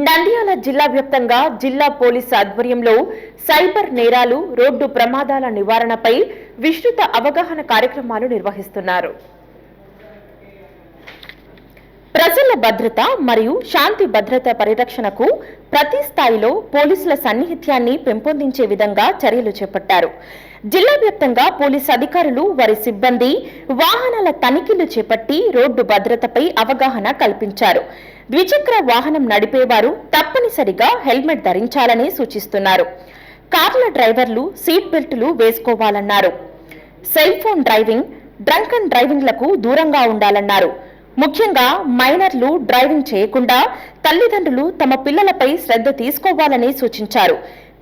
నంద్యాల జిల్లా వ్యాప్తంగా జిల్లా పోలీసు ఆధ్వర్యంలో సైబర్ నేరాలు రోడ్డు ప్రమాదాల నివారణపై విస్తృత అవగాహన కార్యక్రమాలు నిర్వహిస్తున్నారు. ప్రజల భద్రత మరియు శాంతి భద్రత పరిరక్షణకు ప్రతి స్థాయిలో పోలీసుల సన్నిహిత్యాన్ని పెంపొందించే విధంగా చర్యలు చేపట్టారు. జిల్లా వ్యాప్తంగా పోలీసు అధికారులు వారి సిబ్బంది వాహనాల తనిఖీలు చేపట్టి రోడ్డు భద్రతపై అవగాహన కల్పించారు. ద్విచక్ర వాహనం నడిపేవారు తప్పనిసరిగా హెల్మెట్ ధరించాలని సూచిస్తున్నారు. కార్ల డ్రైవర్లు సీట్ బెల్టులు వేసుకోవాలన్నారు. Cell phone driving drunk and డ్రైవింగ్లకు దూరంగా ఉండాలన్నారు. ముఖ్యంగా మైనర్లు డ్రైవింగ్ చేయకుండా తల్లిదండ్రులు తమ పిల్లలపై శ్రద్ధ తీసుకోవాలని సూచించారు.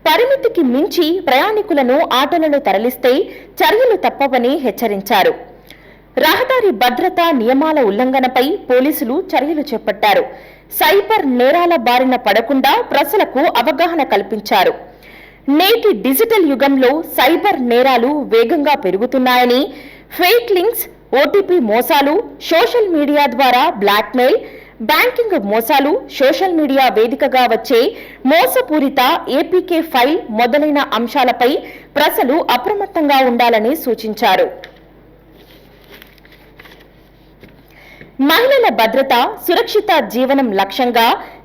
పరిమితికి మించి ప్రయాణికులను ఆటోలలో తరలిస్తే చర్యలు తప్పవని హెచ్చరించారు. రహదారి భద్రతా నియమాల ఉల్లంఘనపై పోలీసులు చర్యలు చేపట్టారు. సైబర్ నేరాల బారిన పడకుండా ప్రజలకు అవగాహన కల్పించారు. నేటి డిజిటల్ యుగంలో సైబర్ నేరాలు వేగంగా పెరుగుతున్నాయని ఫేక్ లింక్స్ ఓటీపీ మోసాలు సోషల్ మీడియా ద్వారా బ్లాక్మెయిల్ బ్యాంకింగ్ మోసాలు సోషల్ మీడియా వేదికగా వచ్చే మోసపూరిత ఏపీకే ఫైల్ మొదలైన అంశాలపై ప్రజలు అప్రమత్తంగా ఉండాలని సూచించారు. మహిళల భద్రత సురక్షిత జీవనం లక్ష్యంగా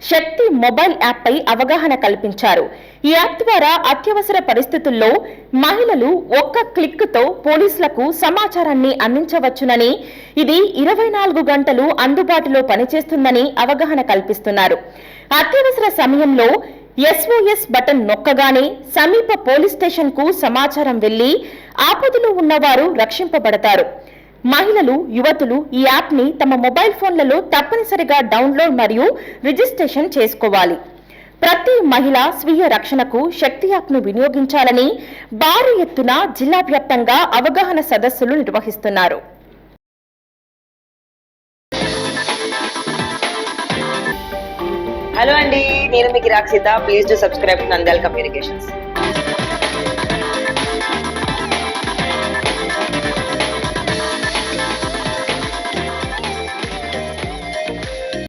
శక్తి మొబైల్ యాప్ పై అవగాహన కల్పించారు. ఈ యాప్ ద్వారా అత్యవసర పరిస్థితుల్లో మహిళలు ఒక్క క్లిక్తో పోలీసులకు సమాచారాన్ని అందించవచ్చునని ఇది ఇరవై నాలుగు గంటలు అందుబాటులో పనిచేస్తుందని అవగాహన కల్పిస్తున్నారు. అత్యవసర సమయంలో ఎస్ఓఎస్ బటన్ నొక్కగానే సమీప పోలీస్ స్టేషన్కు సమాచారం వెళ్ళి ఆపదలో ఉన్నవారు రక్షింపబడతారు. మహిళలు యువతులు ఈ యాప్ని తమ మొబైల్ ఫోన్లలో తప్పనిసరిగా డౌన్లోడ్ మరియు రిజిస్ట్రేషన్ చేసుకోవాలి. ప్రతి మహిళ స్వీయ రక్షణకు శక్తి యాప్ను వినియోగించాలని భారీ ఎత్తున జిల్లా వ్యాప్తంగా అవగాహన సదస్సులు నిర్వహిస్తున్నారు. హలో అండి నేను మీకు Rakshita please to subscribe Nandal communications.